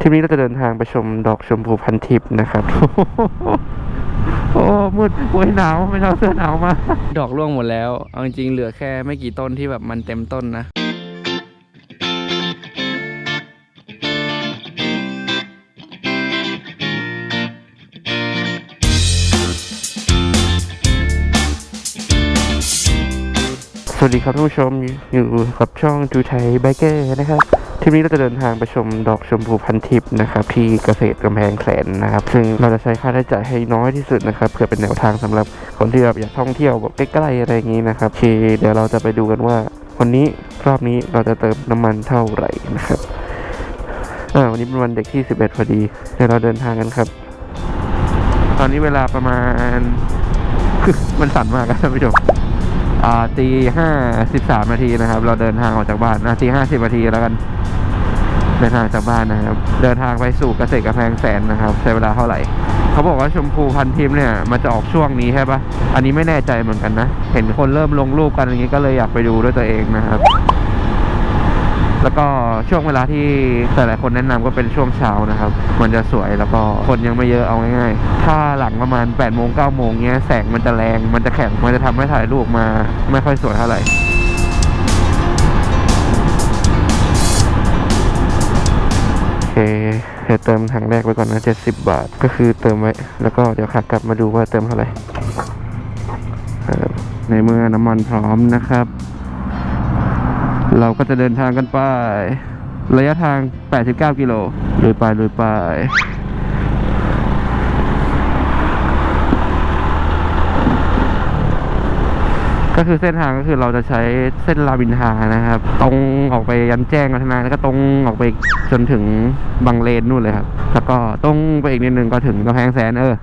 ทริปนี้เราจะเดินทางไปชมดอกชมพูพันทิพย์นะครับ โอ้มืดโอ้ยหนาวไม่เอาเสื้อหนาวมา ดอกร่วงหมดแล้ว เอาจริงๆเหลือแค่ไม่กี่ต้นที่แบบมันเต็มต้นนะสวัสดีครับท่านผู้ชมอยู่กับช่องจูไทยไบเกอร์นะครับ ทริปนี้เราจะเดินทางไปชมดอกชมพูพันทิพย์นะครับที่เกษตรกำแพงแสนนะครับซึ่งเราจะใช้ค่าใช้จ่ายให้น้อยที่สุดนะครับเพื่อเป็นแนวทางสำหรับคนที่แบบอยากท่องเที่ยวแบบใกล้ๆอะไรอย่างนี้นะครับโอเคเดี๋ยวเราจะไปดูกันว่า วันนี้รอบนี้เราจะเติมน้ำมันเท่าไหร่นะครับอ่าวันนี้เป็นวันเด็กที่ 11พอดีเดี๋ยวเราเดินทางกันครับ ตอนนี้เวลาประมาณมันสั่นมากครับท่านผู้ชมอ่าตีห้าสิบสามนาทีนะครับ เราเดินทางออกจากบ้านนะตีห้าสิบนาทีแล้วกัน ดินทางจากบ้านนะครับ เดินทางไปสู่เกษตรกำแพงแสนนะครับ ใช้เวลาเท่าไหร่ เขาบอกว่าชมพูพันทิพย์เนี่ยมันจะออกช่วงนี้ใช่ปะอันนี้ไม่แน่ใจเหมือนกันนะ เห็นคนเริ่มลงรูปกันอย่างนี้ก็เลยอยากไปดูด้วยตัวเองนะครับ แล้วก็ช่วงเวลาที่แต่หลายคนแนะนำก็เป็นช่วงเช้านะครับ มันจะสวยแล้วก็คนยังไม่เยอะเอาง่ายๆ ถ้าหลังประมาณ8ปดโมงเก้าโมงเนี้ยแสงมันจะแรง มันจะแข็ง มันจะทำให้ถ่ายรูปมา ไม่ค่อยสวยเท่าไหร่ เคเดี๋ยวเติมถังแรกไปก่อนนะ70บาท ก็คือเติมไว้ แล้วก็เดี๋ยวขากลับมาดูว่าเติมเท่าไหร่ในเมื่อน้ำมันพร้อมนะครับ เราก็จะเดินทางกันไประยะทาง 89 กิโลลุยไปลุยไป ก็คือเส้นทางก็คือเราจะใช้เส้นราบินทานะครับ ตรงออกไปยันแจ้งวัฒนะแล้วก็ตรงออกไปจนถึงบางเลนนู่นเลยครับ แล้วก็ตรงไปอีกนิดนึงก็ถึงกำแพงแสนเออ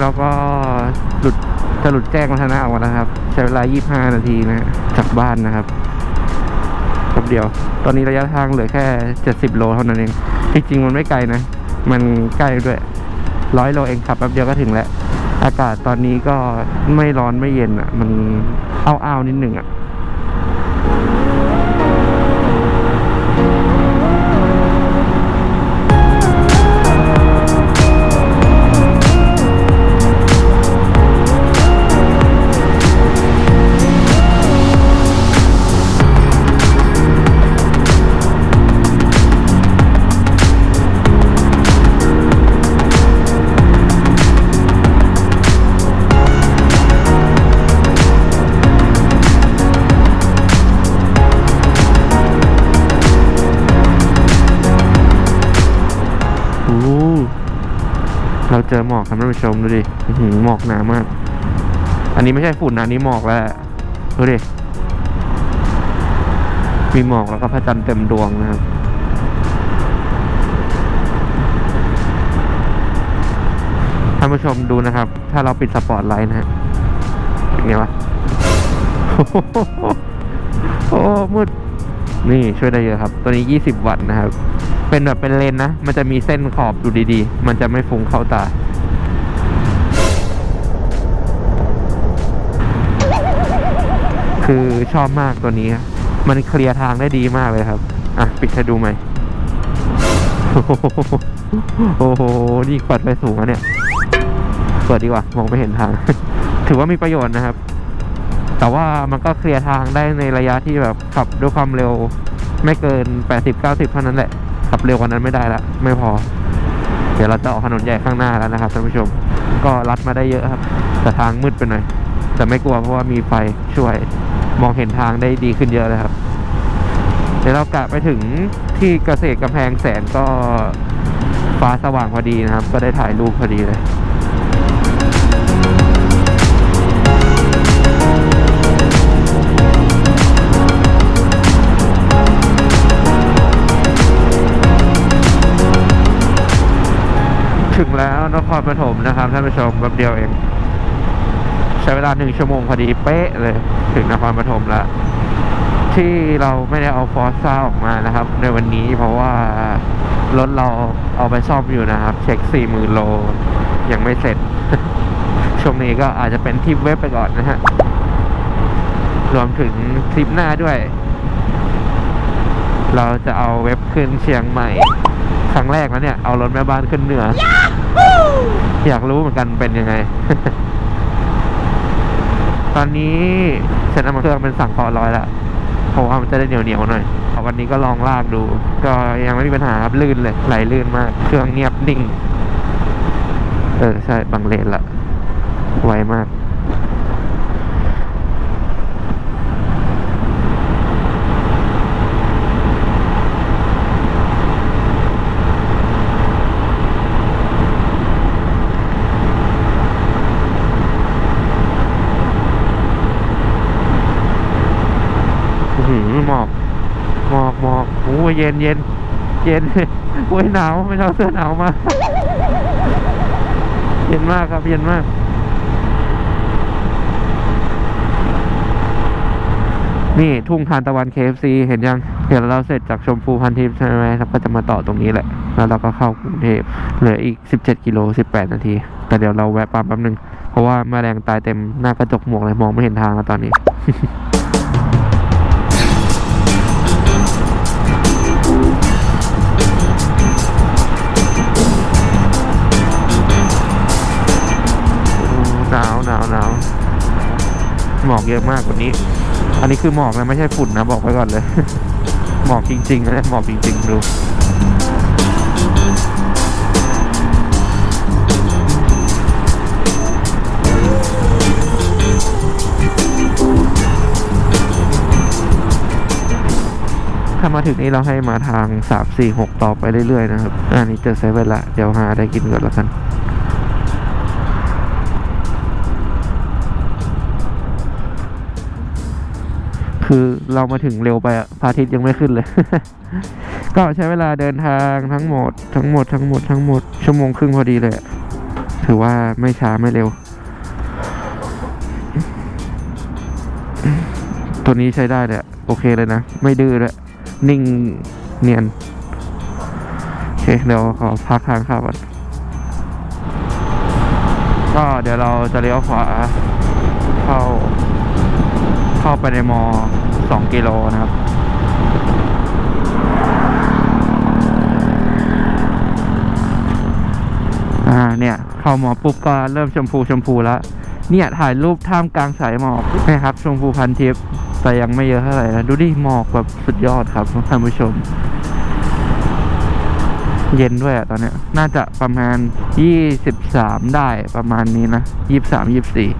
เราก็หลุดจะหลุดแจ้งวัฒนะออกมาแล้วครับ ใช้เวลา 25 นาทีนะจากบ้านนะครับแป๊บเดียว ตอนนี้ระยะทางเหลือแค่ 70 โลเท่านั้นเองจริงมันไม่ไกลนะ มันใกล้ด้วยร้อยโลเองขับแป๊บเดียวก็ถึงแล้ว อากาศตอนนี้ก็ไม่ร้อนไม่เย็นอะ มันอ้าวๆนิดหนึ่งอะ จอหมอกครับท่านผู้ชมดูดิหืหมอกหนามาก อันนี้ไม่ใช่ฝุ่นนะอันนี้หมอกแล้วดูดิมีหมอกแล้วก็พระจันทร์เต็มดวงนะครับท่านผู้ชมดูนะครับ ถ้าเราปิดสปอตไลท์นะฮะเป็นไงวะโอ้โหมืดนี่ช่วยได้เยอะครับ ตัวนี้ 20 วัตต์นะครับ เป็นแบบเป็นเลนนะ มันจะมีเส้นขอบอยู่ดีๆ มันจะไม่ฟุ้งเข้าตา คือชอบมากตัวนี้ มันเคลียร์ทางได้ดีมากเลยครับ อะ ปิดให้ดูไหมโอ้โห นี่เปิดไฟสูงอะเนี่ย เปิดดีกว่า มองไม่เห็นทาง ถือว่ามีประโยชน์นะครับ แต่ว่ามันก็เคลียร์ทางได้ในระยะที่แบบขับด้วยความเร็ว ไม่เกิน 80-90 เท่านั้นแหละ ขับเร็วกว่านั้นไม่ได้ละ ไม่พอ เดี๋ยวเราจะออกถนนใหญ่ข้างหน้าแล้วนะครับท่านผู้ชม ก็ลัดมาได้เยอะครับ แต่ทางมืดไปหน่อย แต่ไม่กลัวเพราะว่ามีไฟช่วย มองเห็นทางได้ดีขึ้นเยอะเลยครับ เดี๋ยวเรากลับไปถึงที่เกษตรกำแพงแสนก็ฟ้าสว่างพอดีนะครับ ก็ได้ถ่ายรูปพอดีเลยถึงแล้วนครปฐมนะครับท่านผู้ชมแป๊บเดียวเอง ใช้เวลาหนึ่งชั่วโมงพอดีเป๊ะเลย ถึงนครปฐมแล้วที่เราไม่ได้เอาฟอร์ซ่าออกมานะครับ ในวันนี้เพราะว่ารถเราเอาไปซ่อมอยู่นะครับ เช็คสี่หมื่นโลยังไม่เสร็จ ช่วงนี้ก็อาจจะเป็นทริปเว็บไปก่อนนะฮะ รวมถึงทริปหน้าด้วย เราจะเอาเว็บขึ้นเชียงใหม่ ครั้งแรกแล้วเนี่ย เอารถแม่บ้านขึ้นเหนือ อยากรู้เหมือนกันเป็นยังไง ตอนนี้ฉันเอามาเครื่องเป็นสั่งคอร้อยละเพราะว่ามันจะได้เหนียวเหนียวหน่อยวันนี้ก็ลองลากดู ก็ยังไม่มีปัญหาครับลื่นเลยไหลลื่นมาก เครื่องเงียบนิ่ง เออ ใช่ บังเลนละไวมาก อื้อหือหมอกหมอกหมอกโอ้ย เย็นเย็นเย็นโอ้ยหนาวไม่เอาเสื้อหนาวมา เย็นมากครับ เย็นมาก นี่ทุ่งทานตะวัน KFC เห็นยัง เดี๋ยวเราเสร็จจากชมพูพันทิพย์ใช่ไหมเราก็จะมาต่อตรงนี้แหละ แล้วเราก็เข้ากรุงเทพเหลืออีก 17 กิโล 18 นาที แต่เดี๋ยวเราแวะปั๊มแป๊บนึง เพราะว่าแมลงตายเต็มหน้ากระจกหมวกเลยมองไม่เห็นทางแล้วตอนนี้หน หมอกเยอะมากกว่านี้ อันนี้คือหมอกนะไม่ใช่ฝุ่นนะบอกไว้ก่อนเลย หมอกจริงๆนะหมอกจริง ๆ ดูถ้ามาถึงนี้เราให้มาทางสามสี่หกต่อไปเรื่อยๆนะครับ อันนี้เจอเซเว่นละ เดี๋ยวหาได้กินก่อนแล้วกัน คือเรามาถึงเร็วไปอะพระอาทิตย์ยังไม่ขึ้นเลย ก็ใช้เวลาเดินทางทั้งหมด ทั้งหมดทั้งหมดทั้งหมดชั่วโมงครึ่งพอดีเลย ถือว่าไม่ช้าไม่เร็ว ตัวนี้ใช้ได้เลยโอเคเลยนะ ไม่ดื้อเลยนิ่งเนียน โอเค เดี๋ยวขอพักทางข้าวก่อนก็เดี๋ยวเราจะเลี้ยวขวาเข้า เข้าไปในมอสองกิโลนะครับอ่าเนี่ยเข้ามอปุ๊บก็เริ่มชมพูชมพูแล้วเนี่ยถ่ายรูปท่ามกลางสายหมอกนะครับชมพูพันทิพย์แต่ยังไม่เยอะเท่าไหร่นะดูดิหมอกแบบสุดยอดครับท่านผู้ชม เย็นด้วยอะตอนเนี้ยน่าจะประมาณยี่สิบสามได้ประมาณนี้นะยี่สามยี่สี่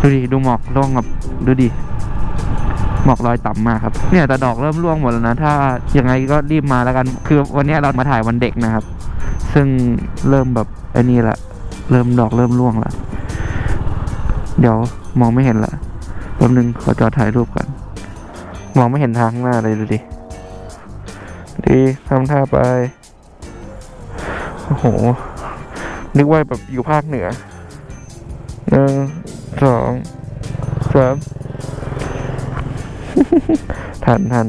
ดูดิ ดูหมอกร่วงแบบดูดิ หมอกลอยต่ำมากครับ เนี่ยแต่ดอกเริ่มร่วงหมดแล้วนะ ถ้ายังไงก็รีบมาแล้วกัน คือวันนี้เรามาถ่ายวันเด็กนะครับ ซึ่งเริ่มแบบไอ้นี่ละ เริ่มดอกเริ่มร่วงละ เดี๋ยวมองไม่เห็นละแป๊บนึงขอจอดถ่ายรูปก่อนมองไม่เห็นทางข้างหน้าเลยดูดิ ดีทำท่าไป โอ้โห นึกว่าแบบอยู่ภาคเหนือหนึ่งสองสาม ทันทัน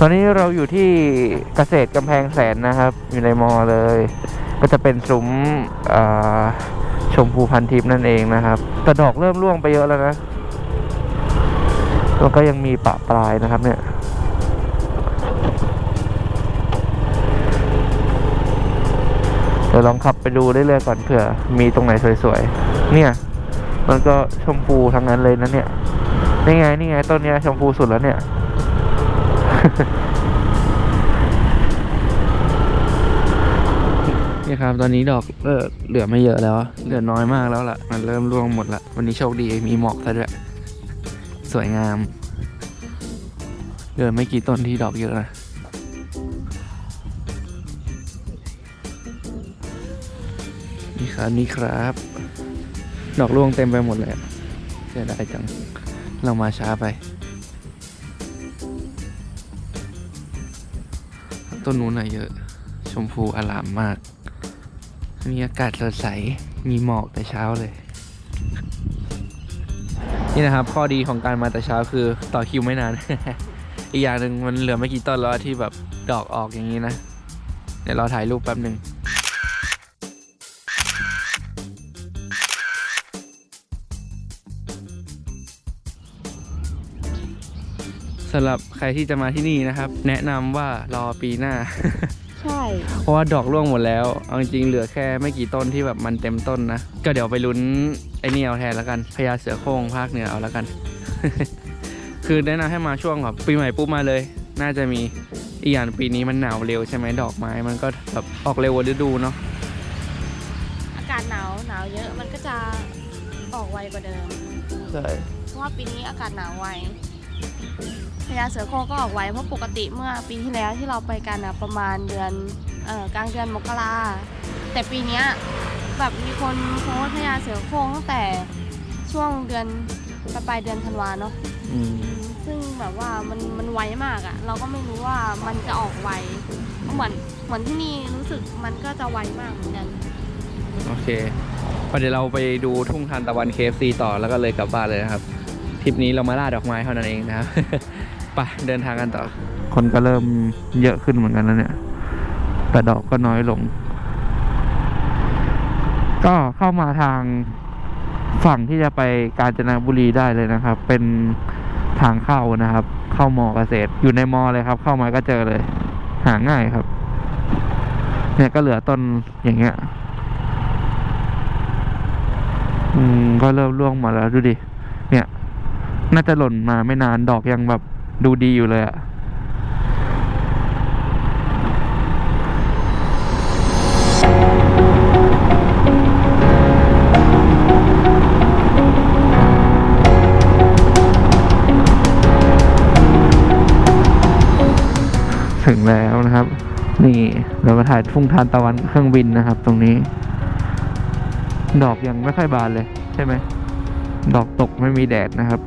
ตอนนี้เราอยู่ที่เกษตรกำแพงแสนนะครับ อยู่ในมอเลย ก็จะเป็นซุ้มชมพูพันทิพย์นั่นเองนะครับแต่ดอกเริ่มร่วงไปเยอะแล้วนะแล้วก็ยังมีปะปลายนะครับเนี่ย ดี๋ยวลองขับไปดูเรื่อยๆก่อนเผื่อ มีตรงไหนสวยๆ เนี่ย มันก็ชมพูทั้งนั้นเลยนะเนี่ย นี่ไงนี่ไงต้นเนี้ยชมพูสุดแล้วเนี่ย นี่ครับตอนนี้ดอกเลิกเหลือไม่เยอะแล้ว เหลือน้อยมากแล้วล่ะ มันเริ่มร่วงหมดละ วันนี้โชคดีมีหมอกซะด้วย สวยงาม เหลือไม่กี่ต้นที่ดอกเยอะนะ นี่ครับนี่ครับ ดอกร่วงเต็มไปหมดเลยเสียดายจัง เรามาช้าไป ต้นนู้นอะเยอะ ชมพูอลามมาก มีอากาศสดใส มีหมอกแต่เช้าเลย นี่นะครับ ข้อดีของการมาแต่เช้าคือต่อคิวไม่นาน อีกอย่างหนึ่งมันเหลือไม่กี่ต้นแล้วที่แบบดอกออกอย่างนี้นะ เดี๋ยวเราถ่ายรูปแป๊บหนึ่งำหรับใครที่จะมาที่นี่นะครับ แนะนำว่ารอปีหน้า ใช่ เพราะว่าดอกร่วงหมดแล้ว เอาจริงๆเหลือแค่ไม่กี่ต้นที่แบบมันเต็มต้นนะ ก็เดี๋ยวไปลุ้นไอ้นี่เอาแทนแล้วกันพญาเสือโคร่งภาคเหนือเอาแล้วกัน คือแนะนำให้มาช่วงแบบปีใหม่ปุ๊บมาเลย น่าจะมีอีกอย่างปีนี้มันหนาวเร็วใช่ไหมดอกไม้ มันก็แบบออกเร็วกว่าฤดูเนาะอากาศหนาวหนาวเยอะมันก็จะออกไวกว่าเดิม ใช่ เพราะว่าปีนี้อากาศหนาวไว พญาเสือโคร่งก็ออกไวเพราะปกติเมื่อปีที่แล้วที่เราไปกันอะประมาณเดือนเอ่อกลางเดือนมกราแต่ปีเนี้ยแบบมีคนโพสต์พญาเสือโคร่งตั้งแต่ช่วงเดือนปลายปลายเดือนธันวาเนาะอืมซึ่งแบบว่ามันมันไวมากอะเราก็ไม่รู้ว่ามันจะออกไวเหมือนเหมือนที่นี่รู้สึกมันก็จะไวมากเหมือนกัน โอเคเดี๋ยวเราไปดูทุ่งทานตะวันเคฟซีต่อแล้วก็เลยกลับบ้านเลยนะครับ ริปนี้เรามาล่าดอกไม้เท่านั้นเองนะครับไปเดินทางกันต่อ คนก็เริ่มเยอะขึ้นเหมือนกันแล้วเนี่ย แต่ดอกก็น้อยลง ก็เข้ามาทางฝั่งที่จะไปกาญจนบุรีได้เลยนะครับ เป็นทางเข้านะครับ เข้ามอเกษตร อยู่ในมอเลยครับ เข้ามาก็เจอเลย หาง่ายครับ เนี่ยก็เหลือต้นอย่างเงี้ย อืม ก็เริ่มร่วงหมาแล้วดูดิ น่าจะหล่นมาไม่นานดอกยังแบบดูดีอยู่เลยอะถึงแล้วนะครับ นี่เรามาถ่ายทุ่งทานตะวันเครื่องบินนะครับ ตรงนี้ ดอกยังไม่ค่อยบานเลย ใช่ไหม ดอกตกไม่มีแดดนะครับ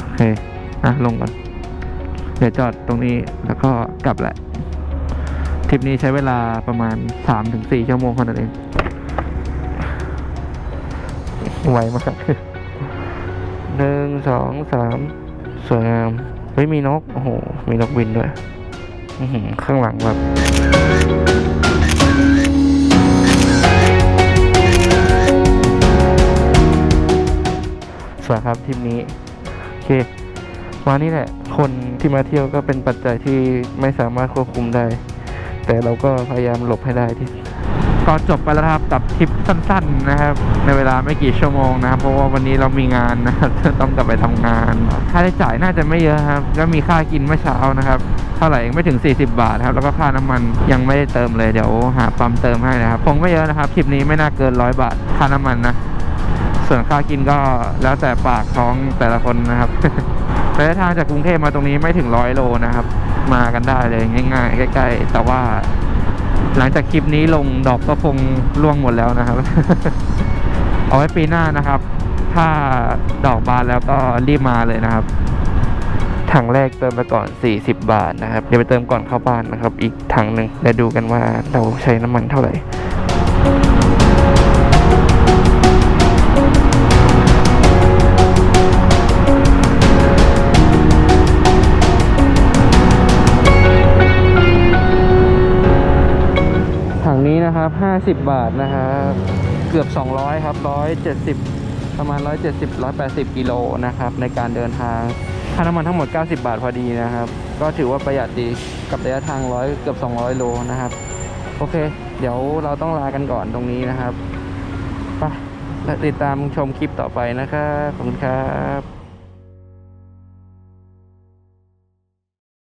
โอเคอะลงก่อน เดี๋ยวจอดตรงนี้แล้วก็กลับแหละ ทริปนี้ใช้เวลาประมาณสามถึงสี่ชั่วโมงเท่านั้นเอง ไวมากหนึ่งสองสามสวยงามเฮ้ยมีนก โอ้โห มีนกบินด้วยข้างหลังแบบ วยครับทริปนี้โอเคมานี่แหละ คนที่มาเที่ยวก็เป็นปัจจัยที่ไม่สามารถควบคุมได้ แต่เราก็พยายามหลบให้ได้ที่ก็จบไปแล้วครับกับทริปสั้นๆนะครับ ในเวลาไม่กี่ชั่วโมงนะครับ เพราะว่าวันนี้เรามีงานนะครับต้องกลับไปทำงาน ค่าใช้จ่ายน่าจะไม่เยอะครับก็มีค่ากินเมื่อเช้านะครับเท่าไหร่ไม่ถึง 40 บาทครับแล้วก็ค่าน้ำมันยังไม่ได้เติมเลยเดี๋ยวหาปั๊มเติมให้นะครับคงไม่เยอะนะครับทริปนี้ไม่น่าเกินร้อยบาทค่าน้ำมันนะ ส่วนค่ากินก็แล้วแต่ปากท้องแต่ละคนนะครับระยะทางจากกรุงเทพมาตรงนี้ไม่ถึงร้อยโลนะครับ มากันได้เลยง่ายๆใกล้ๆแต่ว่า หลังจากคลิปนี้ลงดอกก็คงร่วงหมดแล้วนะครับ เอาไว้ปีหน้านะครับ ถ้าดอกบานแล้วก็รีบมาเลยนะครับถังแรกเติมไปก่อน 40 บาทนะครับ เดี๋ยวไปเติมก่อนเข้าบ้านนะครับ อีกถังหนึ่งเดี๋ยวดูกันว่าเราใช้น้ำมันเท่าไหร่ นี้นะครับ 50 บาทนะครับเกือบ 200 ครับ 170 ประมาณ 170 180 กิโลนะครับ ในการเดินทางค่าน้ำมันทั้งหมด 90 บาทพอดีนะครับ ก็ถือว่าประหยัดดีกับระยะทาง100เกือบ 200 โลนะครับ โอเค เดี๋ยวเราต้องลากันก่อนตรงนี้นะครับไปแล้วติดตามชมคลิปต่อไปนะครับ ขอบคุณครับ